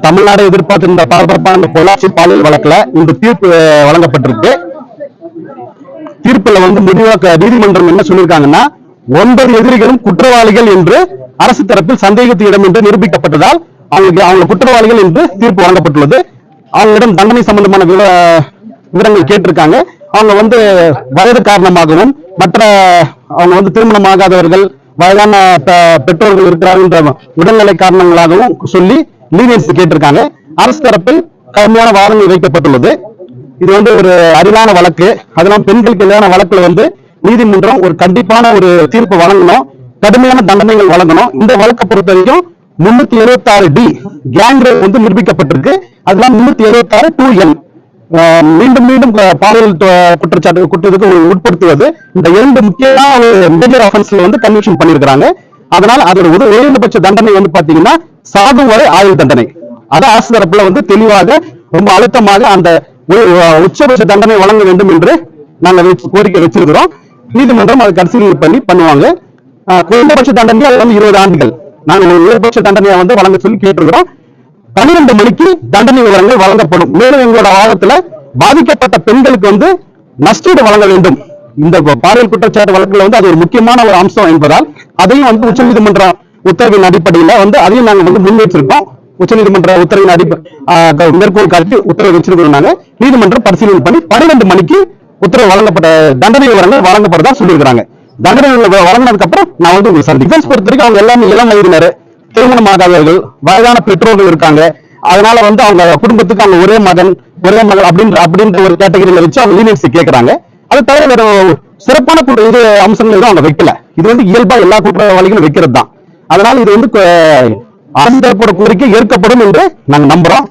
தமிழ்நாடு எதிர்பார்த்திருந்த பரபரப்பான பொள்ளாச்சி பாலியல் வழக்குல இந்த தீர்ப்பு வழங்கப்பட்டிருக்கு. தீர்ப்புல வந்து முடிவாக்க நீதிமன்றம் என்ன சொல்லியிருக்காங்கன்னா ஒன்பது எதிரிகளும் குற்றவாளிகள் என்று அரசு தரப்பில் சந்தேகத்து இடம் என்று நிரூபிக்கப்பட்டதால் அவங்களுக்கு அவங்க குற்றவாளிகள் என்று தீர்ப்பு வழங்கப்பட்டுள்ளது. அவங்களிடம் தண்டனை சம்பந்தமான விவ- விவரங்கள் கேட்டிருக்காங்க. அவங்க வந்து வயது காரணமாகவும் மற்ற அவங்க வந்து திருமணமாகாதவர்கள் வயதான பெற்றோர்கள் இருக்கிறார்கள் உடல்நிலை காரணங்களாகவும் சொல்லி லீனியன்ஸ் கேட்டிருக்காங்க. அரசு தரப்பில் கடுமையான வாதங்கள் வைக்கப்பட்டுள்ளது. இது வந்து ஒரு அரிதான வழக்கு. அதெல்லாம் பெண்களுக்கு எதிரான வழக்குல வந்து நீதிமன்றம் ஒரு கண்டிப்பான ஒரு தீர்ப்பு வழங்கணும். கடுமையான தண்டனைகள் வழங்கணும். இந்த வழக்கை பொறுத்த வரைக்கும் முன்னூத்தி எழுபத்தி ஆறு டி கேங் வந்து நிரூபிக்கப்பட்டிருக்கு. அதெல்லாம் முன்னூத்தி எழுபத்தி ஆறு டூ என் மீண்டும் மீண்டும் பாலியல் குற்றச்சாட்டு குற்றத்துக்கு உட்படுத்துவது இந்த இரண்டு முக்கியமான ஒரு மேஜர் ஆஃபென்ஸ்ல வந்து கன்விக்ஷன் பண்ணியிருக்கிறாங்க அதனால அதோட ஒரு உயர்ந்தபட்ச தண்டனை வந்து பாத்தீங்கன்னா சாகு வரை ஆயுள் தண்டனை. அது அரசு தரப்புல வந்து தெளிவாக ரொம்ப அழுத்தமாக அந்த உ- உச்சபட்ச தண்டனை வழங்க வேண்டும் என்று நாங்க கோரிக்கை வச்சிருக்கிறோம். நீதிமன்றம் அதை பரிசீலனை பண்ணி பண்ணுவாங்க. குறைந்தபட்ச தண்டனை அது வந்து இருபது ஆண்டுகள். நாங்கள் உயர்பட்ச தண்டனையை வந்து வழங்க சொல்லி கேட்டிருக்கிறோம். பன்னிரண்டு மணிக்கு தண்டனை விவரங்கள் வழங்கப்படும். மேலும் எங்களோட வாதத்துல பாதிக்கப்பட்ட பெண்களுக்கு வந்து நஷ்டீடு வழங்க வேண்டும். இந்த பாலியல் குற்றச்சாட்டு வழக்குல வந்து அது ஒரு முக்கியமான ஒரு அம்சம் என்பதால் அதையும் வந்து உச்சநீதிமன்ற உத்தரவின் அடிப்படையில வந்து அதையும் நாங்க வந்து முன்வைச்சிருக்கோம் உச்சநீதிமன்ற உத்தரவின் அடிப்படை மேற்கோள் காட்டி உத்தரவு வச்சிருக்கோம் நாங்க. நீதிமன்றம் பரிசீலனை பண்ணி பன்னிரண்டு மணிக்கு உத்தரவு வழங்கப்பட்ட தண்டனை விவரங்கள் வழங்கப்படுறதா சொல்லியிருக்கிறாங்க. தண்டனை வழங்கினதுக்கு அப்புறம் நான் வந்து உங்களுக்கு டிஃபென்ஸ் பொறுத்த வரைக்கும் அவங்க எல்லாமே இளம் வயதினர். திருமணமாகாதவர்கள் வயதான பெற்றோர்கள் இருக்காங்க. அதனால வந்து அவங்க குடும்பத்துக்கு அவங்க ஒரே மகன் ஒரே மகள் அப்படின்ற அப்படின்ற ஒரு கேட்டகரியில வச்சு அவங்க லீனியன்சி கேட்கறாங்க அது தவிர வேற சிறப்பான குற்ற இது அம்சங்கள் எதுவும் அவங்க வைக்கல. இது வந்து இயல்பா எல்லா குற்றவாளிகளும் வைக்கிறது தான் அதனால இது வந்து அரசு தரப்போட கோரிக்கை ஏற்கப்படும் என்று நாங்க நம்புறோம்.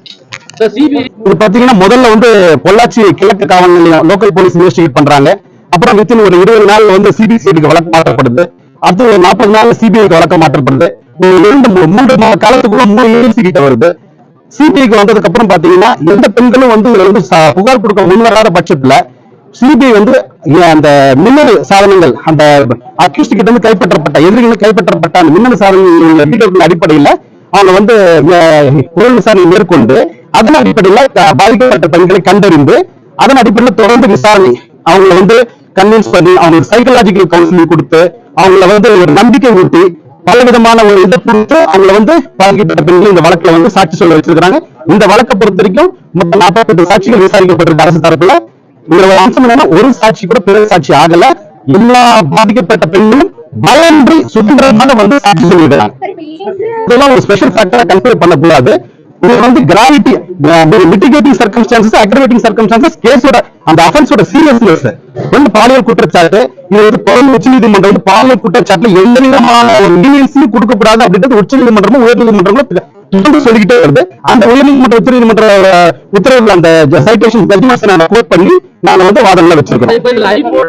இது பாத்தீங்கன்னா முதல்ல வந்து பொள்ளாச்சி கிழக்கு காவல் நிலையம் லோக்கல் போலீஸ் இன்வெஸ்டிகேட் பண்றாங்க. அப்புறம் வித்தின் ஒரு இருபது நாள் வந்து சிபிசிஐடிக்கு வழக்கு மாற்றப்படுது. அடுத்து ஒரு நாற்பது நாள் சிபிஐக்கு வழக்கு மாற்றப்படுது. இரண்டு மூன்று மாத காலத்துக்குள்ள மூணு ஏஜென்சி கிட்ட வருது. சிபிஐக்கு வந்ததுக்கு அப்புறம் பாத்தீங்கன்னா எந்த பெண்களும் வந்து இதுல வந்து புகார் கொடுக்க முன்வராத பட்சத்துல சிபிஐ வந்து அந்த மின்னணு சாதனங்கள் அந்த அக்யூஸ்ட் கிட்ட இருந்து கைப்பற்றப்பட்ட எதிரிகள் கைப்பற்றப்பட்ட அந்த மின்னணு சாதனங்கள் அடிப்படையில அவங்க வந்து அஹ், விசாரணை மேற்கொண்டு அதன் அடிப்படையில பாதிக்கப்பட்ட பெண்களை கண்டறிந்து அதன் அடிப்படையில தொடர்ந்து விசாரணை. அவங்களை வந்து கன்வின்ஸ் பண்ணி அவங்களுக்கு சைக்கலாஜிக்கல் கவுன்சிலிங் கொடுத்து அவங்கள வந்து ஒரு நம்பிக்கை ஊட்டி பல விதமான ஒரு இதை கொடுத்து அவங்கள வந்து பாதிக்கப்பட்ட பெண்கள் இந்த வழக்குல வந்து சாட்சி சொல்ல வச்சிருக்காங்க இந்த வழக்கை பொறுத்த வரைக்கும் மொத்தம் நாற்பத்தெட்டு சாட்சிகள் விசாரிக்கப்பட்டிருக்கு அரசு தரப்புல. இதுல ஒரு அம்சம் என்னன்னா ஒரு சாட்சி கூட பிற சாட்சி ஆகல. எல்லா பாதிக்கப்பட்ட பெண்களும் பயன்றி சுதந்திரமாக வந்து சாட்சி சொல்லிடுறாங்க இதெல்லாம் ஒரு ஸ்பெஷல் ஃபேக்டரா கன்சிடர் பண்ணக்கூடாது. இது வந்து gravity mitigating circumstances aggravating circumstances கேஸோட அந்த அஃபென்ஸோட சீரியஸ்னஸ் வந்து பாலியல் குற்றச்சாட்டு? இது வந்து தொடர்ந்து உச்ச நீதிமன்றம் வந்து பாலியல் குற்றச்சாட்டுல எந்த விதமான ஒரு லீனியன்ஸையும் கொடுக்க கூடாது அப்படின்றது உச்ச நீதிமன்றமும் உயர் நீதிமன்றங்களும் தொடர்ந்து சொல்லிக்கிட்டே வருது. அந்த உயர் நீதிமன்ற உச்ச நீதிமன்ற அஹ், உத்தரவுகள் அந்த சைட்டேஷன் ஜட்ஜ்மெண்ட்ஸ் நான் கோட் பண்ணி நாங்க வந்து வாதங்களை வச்சிருக்கோம்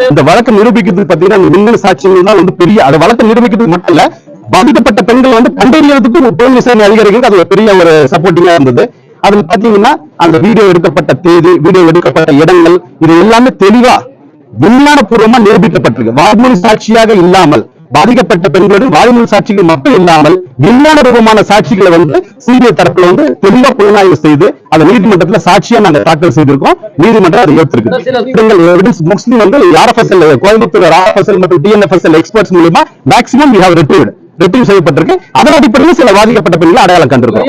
இந்த வழக்கு நிரூபிக்கிறதுக்கு பாத்தீங்கன்னா மின்னணு சாட்சியங்கள் தான் வந்து பெரிய அது வழக்கு நிரூபிக்கிறதுக்கு மட்டும் இல்ல பாதிக்கப்பட்ட பெண்கள் வந்து கண்டறியறதுக்கு ஒரு விசாரணை அதிகாரிகளுக்கு அது ஒரு பெரிய ஒரு சப்போர்ட்டிங்கா இருந்தது. அதுல பாத்தீங்கன்னா அந்த வீடியோ எடுக்கப்பட்ட தேதி வீடியோ எடுக்கப்பட்ட இடங்கள் இது எல்லாமே தெளிவா விஞ்ஞானபூர்வமா நிரூபிக்கப்பட்டிருக்கு. வாய்மொழி சாட்சியாக இல்லாமல் பாதிக்கப்பட்ட பெண்களோட வாய்மொழி சாட்சிகள் மட்டும் இல்லாமல் விஞ்ஞான ரூபமான சாட்சிகளை வந்து சிபிஐ தரப்புல வந்து தெளிவா புலனாய்வு செய்து அதை நீதிமன்றத்துல சாட்சியா நாங்க தாக்கல் செய்திருக்கோம். நீதிமன்றம் அதை ஏற்றிருக்கு எவிடன்ஸ் மோஸ்ட்லி வந்து ஆர்எஃப்எஸ்எல் கோயம்புத்தூர் ஆர்எஃப்எஸ்எல் மற்றும் டிஎன்எஃப்எஸ்எல் எக்ஸ்பர்ட்ஸ் மூலமா maximum we have retrieved retrieve செய்யப்பட்டிருக்கு. அதன் அடிப்படையில் சில பாதிக்கப்பட்ட பெண்களை அடையாளம் கண்டிருக்கோம்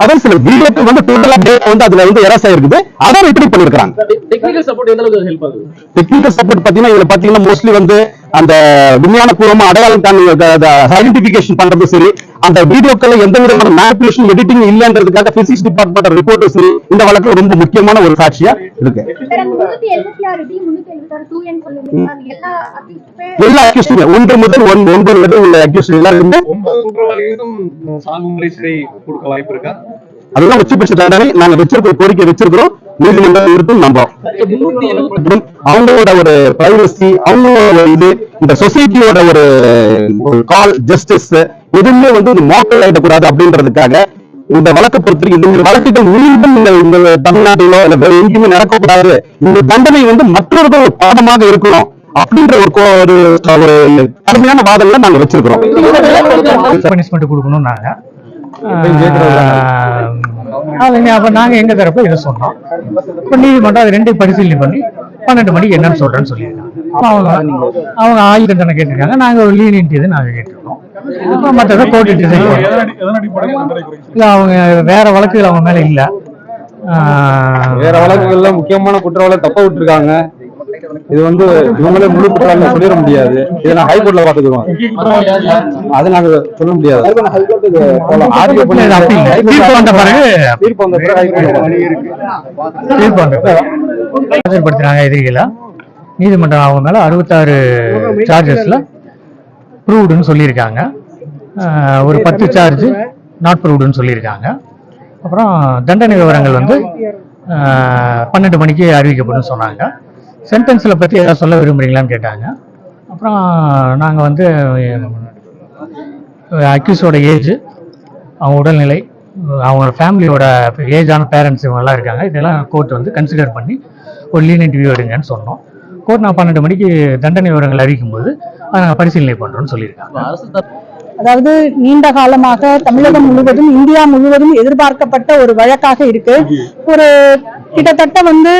அதான் சில வீடியோக்கள் வந்து டோட்டலா டேட்டா வந்து அதுல வந்து எரஸ் ஆயிருக்குது அதை ரிட்ரீவ் பண்ணிருக்காங்க டெக்னிக்கல் சப்போர்ட் எந்த அளவுக்கு ஹெல்ப் ஆகுது? டெக்னிக்கல் சப்போர்ட் பாத்தீங்கன்னா இதுல பாத்தீங்கன்னா மோஸ்ட்லி வந்து அந்த விஞ்ஞான பூர்வமா அடையாளம் ஐடென்டிபிகேஷன் பண்றது சரி அந்த வீடியோக்கள் எந்த விதமான மேனிபுலேஷன் எடிட்டிங் இல்லன்றதுக்காக பிசிக்ஸ் டிபார்ட்மெண்ட் ரிப்போர்ட்டும் சரி இந்த வழக்கு ரொம்ப முக்கியமான ஒரு சாட்சியா இருக்கு. எல்லா அக்யூஸ்டுமே ஒன்று முதல் ஒன் ஒன்பது வரை உள்ள அக்யூஸ்ட் எல்லாருமே. அதெல்லாம் உச்சபட்ச தண்டனை. நாங்க வச்சிருக்கிற கோரிக்கை வச்சிருக்கிறோம். நீதிமன்றம் இருக்கும் நம்புறோம். அவங்களோட ஒரு பிரைவசி அவங்களோட இது இந்த சொசைட்டியோட ஒரு கால் ஜஸ்டிஸ் எதுவுமே வந்து மோக்கல் ஆயிடக்கூடாது அப்படின்றதுக்காக இந்த வழக்கை பொறுத்த இந்த வழக்குகள் மீண்டும் இந்த இந்த தமிழ்நாட்டிலோ இல்ல வேற எங்கேயுமே நடக்கக்கூடாது. இந்த தண்டனை வந்து மற்றவர்கள் ஒரு பாடமாக இருக்கணும் அப்படின்ற ஒரு கோ- ஒரு கடுமையான வாதங்களை நாங்க வச்சிருக்கிறோம். பனிஷ்மெண்ட் கொடுக்கணும்னாங்க. அவங்க அப்ப நாங்க எங்க தரப்பு இதை சொன்னோம் இப்ப நீதிமன்றம் அது ரெண்டையும் பரிசீலனை பண்ணி பன்னெண்டு மணிக்கு என்னன்னு சொல்றேன்னு சொல்லியிருக்காங்க. அப்ப அவங்க அவங்க ஆயுள் தண்டனை கேட்டிருக்காங்க. நாங்க ஒரு லீனியன்ட் இது நாங்க கேட்டிருக்கோம். மற்றதை கோர்ட்டு டிசைன் இல்ல அவங்க வேற வழக்குகள் அவங்க மேல இல்ல. ஆஹ் வேற வழக்குகள்ல முக்கியமான குற்றவாளி தப்ப விட்டுருக்காங்க. இது வந்து இவங்களே முழு குற்றவாளி சொல்லிட முடியாது. இதை நான் ஹைகோர்ட்ல பாத்துக்குவோம் அது நாங்க சொல்ல முடியாது. தீர்ப்பு வந்த பிறகு தீர்ப்பு வந்த பிறகு ஹைகோர்ட்ல தீர்ப்பு வந்த பிறகு ஆஜர்படுத்தினாங்க எதிரிகளா. நீதிமன்றம் அவங்க மேல அறுபத்தாறு சார்ஜஸ்ல ப்ரூவ்டுன்னு சொல்லியிருக்காங்க. ஒரு பத்து சார்ஜ் நாட் ப்ரூவ்டுன்னு சொல்லியிருக்காங்க. அப்புறம் தண்டனை விவரங்கள் வந்து பன்னெண்டு மணிக்கு அறிவிக்கப்படும் சொன்னாங்க. சென்டென்ஸில் பற்றி ஏதாவது சொல்ல விரும்புறீங்களான்னு கேட்டாங்க. அப்புறம் நாங்கள் வந்து அக்யூஸோட ஏஜ் அவங்க உடல்நிலை அவங்க ஃபேமிலியோட ஏஜான பேரண்ட்ஸ் இவங்கெல்லாம் இருக்காங்க. இதெல்லாம் கோர்ட் வந்து கன்சிடர் பண்ணி ஒரு லீனியன்ட் வியூ எடுங்கன்னு சொன்னோம். கோர்ட் நான் பன்னெண்டு மணிக்கு தண்டனை விவரங்கள் அறிவிக்கும்போது அதை நாங்கள் பரிசீலனை பண்ணுறோம்னு சொல்லியிருக்காங்க. அரசு தரப்பு அதாவது நீண்ட காலமாக தமிழகம் முழுவதும் இந்தியா முழுவதும் எதிர்பார்க்கப்பட்ட ஒரு வழக்காக இருக்கு. ஒரு கிட்டத்தட்ட வந்து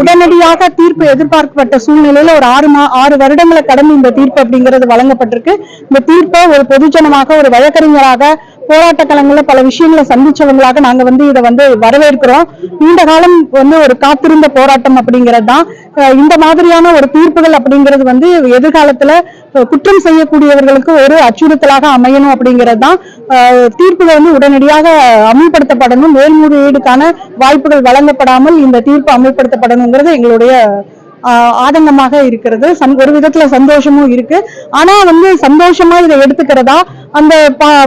உடனடியாக தீர்ப்பு எதிர்பார்க்கப்பட்ட சூழ்நிலையில ஒரு ஆறு மா ஆறு வருடங்களை கடந்து இந்த தீர்ப்பு அப்படிங்கிறது வழங்கப்பட்டிருக்கு. இந்த தீர்ப்பை ஒரு பொதுஜனமாக ஒரு வழக்கறிஞராக போராட்ட களங்கள்ல பல விஷயங்களை சந்திச்சவங்களாக நாங்க வந்து இதை வந்து வரவேற்கிறோம். நீண்ட காலம் வந்து ஒரு காத்திருந்த போராட்டம் அப்படிங்கிறது தான். இந்த மாதிரியான ஒரு தீர்ப்புகள் அப்படிங்கிறது வந்து எதிர்காலத்துல குற்றம் செய்யக்கூடியவர்களுக்கு ஒரு அச்சுறுத்தலாக அமையணும் அப்படிங்கிறது தான் தீர்ப்புகள் வந்து உடனடியாக அமல்படுத்தப்படணும். மேல்முறையீடுக்கான வாய்ப்புகள் வழங்கப்படாமல் இந்த தீர்ப்பு அமல்படுத்தப்படணுங்கிறது எங்களுடைய ஆஹ் ஆதங்கமாக இருக்கிறது. ஒரு விதத்துல சந்தோஷமும் இருக்கு. ஆனா வந்து சந்தோஷமா இதை எடுத்துக்கிறதா அந்த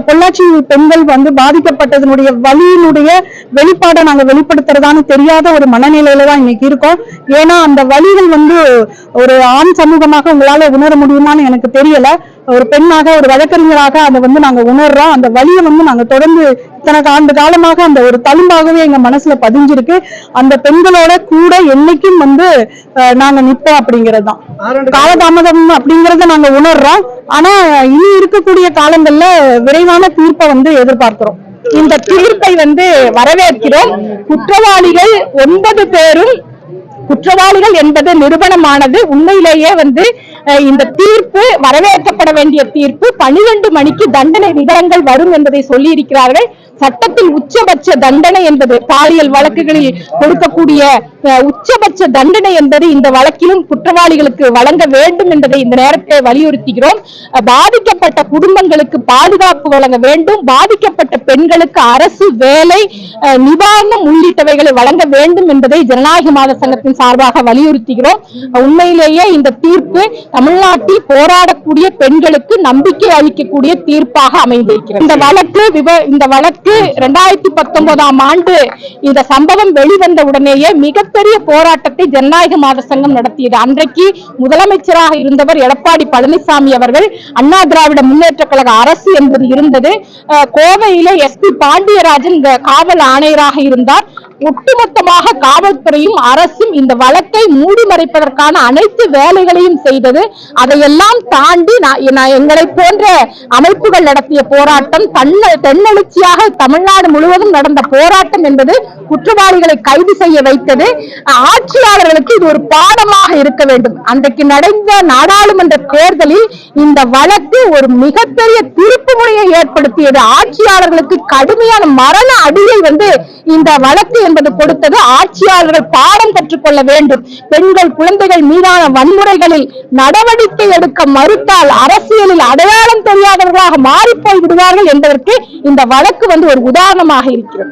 பொள்ளாச்சி பெண்கள் வந்து பாதிக்கப்பட்டதனுடைய வழியினுடைய வெளிப்பாடை நாங்க வெளிப்படுத்துறதான்னு தெரியாத ஒரு மனநிலையில தான் இன்னைக்கு இருக்கோம். ஏன்னா அந்த வழிகள் வந்து ஒரு ஆண் சமூகமாக உங்களால உணர முடியுமான்னு எனக்கு தெரியல. ஒரு பெண்ணாக ஒரு வழக்கறிஞராக அதை வந்து நாங்க உணர்றோம். அந்த வழியை வந்து நாங்க தொடர்ந்து இத்தனை ஆண்டு காலமாக அந்த ஒரு தழும்பாகவே எங்க மனசுல பதிஞ்சிருக்கு. அந்த பெண்களோட கூட என்னைக்கும் வந்து நாங்க நிப்போம் அப்படிங்கிறது தான் காலதாமதம் அப்படிங்கறத நாங்க உணர்றோம். ஆனா இனி இருக்கக்கூடிய காலங்கள்ல விரைவான தீர்ப்பை வந்து எதிர்பார்க்கிறோம். இந்த தீர்ப்பை வந்து வரவேற்கிறோம். குற்றவாளிகள் ஒன்பது பேரும் குற்றவாளிகள் என்பது நிறுவனமானது உண்மையிலேயே வந்து இந்த தீர்ப்பு வரவேற்கப்பட வேண்டிய தீர்ப்பு பனிரெண்டு மணிக்கு தண்டனை விவரங்கள் வரும் என்பதை சொல்லி இருக்கிறார்கள் சட்டத்தில் உச்சபட்ச தண்டனை என்பது பாலியல் வழக்குகளில் கொடுக்கக்கூடிய உச்சபட்ச தண்டனை என்பது இந்த வழக்கிலும் குற்றவாளிகளுக்கு வழங்க வேண்டும் என்பதை இந்த நேரத்தை வலியுறுத்துகிறோம். பாதிக்கப்பட்ட குடும்பங்களுக்கு பாதுகாப்பு வழங்க வேண்டும். பாதிக்கப்பட்ட பெண்களுக்கு அரசு வேலை அஹ், நிவாரணம் உள்ளிட்டவைகளை வழங்க வேண்டும் என்பதை ஜனநாயக மாத சங்கத்தின் சார்பாக வலியுறுத்துகிறோம். உண்மையிலேயே இந்த தீர்ப்பு தமிழ்நாட்டில் போராடக்கூடிய பெண்களுக்கு நம்பிக்கை அளிக்கக்கூடிய தீர்ப்பாக அமைந்திருக்கிறது. இந்த வழக்கு இந்த வழக்கு இரண்டாயிரத்தி பத்தொன்பதாம் ஆண்டு இந்த சம்பவம் வெளிவந்த உடனேயே மிகப்பெரிய போராட்டத்தை ஜனநாயக மாத சங்கம் நடத்தியது. அன்றைக்கு முதலமைச்சராக இருந்தவர் எடப்பாடி பழனிசாமி அவர்கள் அண்ணா திராவிட முன்னேற்ற கழக அரசு என்பது இருந்தது. கோவையில எஸ்பி பாண்டியராஜன் காவல் ஆணையராக இருந்தார். ஒட்டுமொத்தமாக காவல்துறையும் அரசும் இந்த வழக்கை மூடி மறைப்பதற்கான அனைத்து வேலைகளையும் செய்தது. அதையெல்லாம் தாண்டி நான் எங்களை போன்ற அமைப்புகள் நடத்திய போராட்டம் தன்ன தென்னெழுச்சியாக தமிழ்நாடு முழுவதும் நடந்த போராட்டம் என்பது குற்றவாளிகளை கைது செய்ய வைத்தது. ஆட்சியாளர்களுக்கு இது ஒரு பாடமாக இருக்க வேண்டும். அன்றைக்கு நடந்த நாடாளுமன்ற தேர்தலில் இந்த வழக்கு ஒரு மிகப்பெரிய திருப்பு முறையை ஏற்படுத்தியது. ஆட்சியாளர்களுக்கு கடுமையான மரண அடியை வந்து இந்த வழக்கு என்பது கொடுத்தது. ஆட்சியாளர்கள் பாடம் கற்றுக்கொள்ள வேண்டும். பெண்கள் குழந்தைகள் மீதான வன்முறைகளில் நடவடிக்கை எடுக்க மறுத்தால் அரசியலில் அடையாளம் தெரியாதவர்களாக மாறிப்போய் விடுவார்கள் என்பதற்கு இந்த வழக்கு வந்து ஒரு உதாரணமாக இருக்கிறது.